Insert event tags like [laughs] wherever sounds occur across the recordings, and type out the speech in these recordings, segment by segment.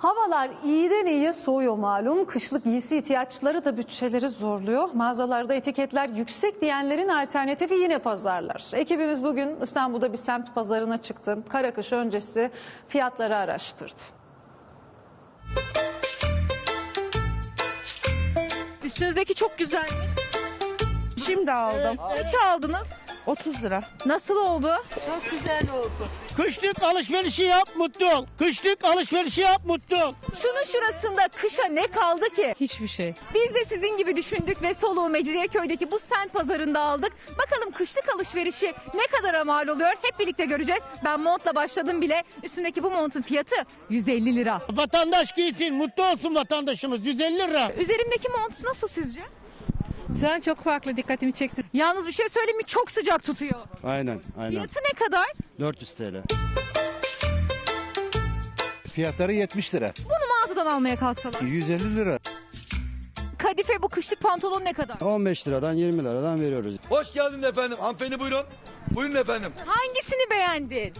Havalar iyiden iyiye soğuyor malum. Kışlık giysi ihtiyaçları da bütçeleri zorluyor. Mağazalarda etiketler yüksek diyenlerin alternatifi yine pazarlar. Ekibimiz bugün İstanbul'da bir semt pazarına çıktı. Kara kış öncesi fiyatları araştırdı. Üstünüzdeki çok güzel. Şimdi aldım. Kaç aldınız? 30 lira. Nasıl oldu? Kışlık alışverişi yap mutlu ol. Kışlık alışverişi yap mutlu ol. Şunun şurasında kışa ne kaldı ki? Hiçbir şey. Biz de sizin gibi düşündük ve soluğu Mecidiyeköy'deki bu sent pazarında aldık. Bakalım kışlık alışverişi ne kadara mal oluyor? Hep birlikte göreceğiz. Ben montla başladım bile. Üstündeki bu montun fiyatı 150 lira. Vatandaş giysin mutlu olsun vatandaşımız 150 lira. Üzerimdeki mont nasıl sizce? Güzel çok farklı dikkatimi çekti. Yalnız bir şey söyleyeyim mi? Çok sıcak tutuyor. Aynen, aynen. Fiyatı ne kadar? 400 TL. Fiyatları 70 lira. Bunu mağazadan almaya kalksalar. 150 lira. Kadife bu kışlık pantolon ne kadar? 15 liradan 20 liradan veriyoruz. Hoş geldiniz efendim. Hanımefendi buyurun. Buyurun efendim. Hangisini beğendin?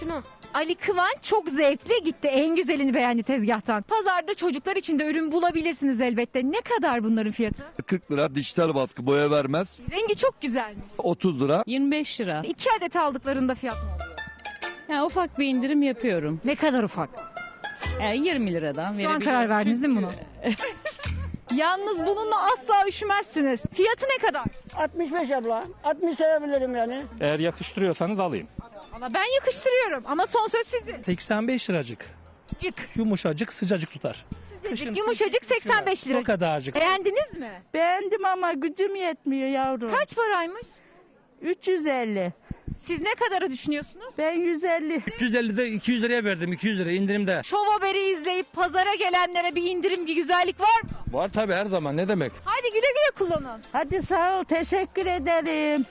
Şunu. Ali Kıvanç çok zevkli gitti. En güzelini beğendi tezgahtan. Pazarda çocuklar için de ürün bulabilirsiniz elbette. Ne kadar bunların fiyatı? 40 lira dijital baskı boya vermez. Rengi çok güzelmiş. 30 lira. 25 lira. İki adet aldıklarında fiyat ne oluyor? Yani ufak bir indirim yapıyorum. Ne kadar ufak. Yani 20 liradan Şu an karar verdiniz değil mi buna? [laughs] Yalnız bununla asla üşümezsiniz. Fiyatı ne kadar? 65 abla. 60 sevebilirim yani. Eğer yakıştırıyorsanız alayım. Valla ben yakıştırıyorum ama son söz sizin. 85 liracık. Cık. Yumuşacık, sıcacık tutar. Sıcacık, yumuşacık 85 lira. O kadarcık. Beğendiniz mi? Beğendim ama gücüm yetmiyor yavrum. Kaç paraymış? 350. Siz ne kadara düşünüyorsunuz? Ben 150. 250'de 200 liraya verdim. 200 lira indirimde. Şov haberi izleyip pazara gelenlere bir indirim, bir güzellik var mı? Var tabi her zaman ne demek. Haydi güle güle kullanın. Hadi sağ ol teşekkür ederim.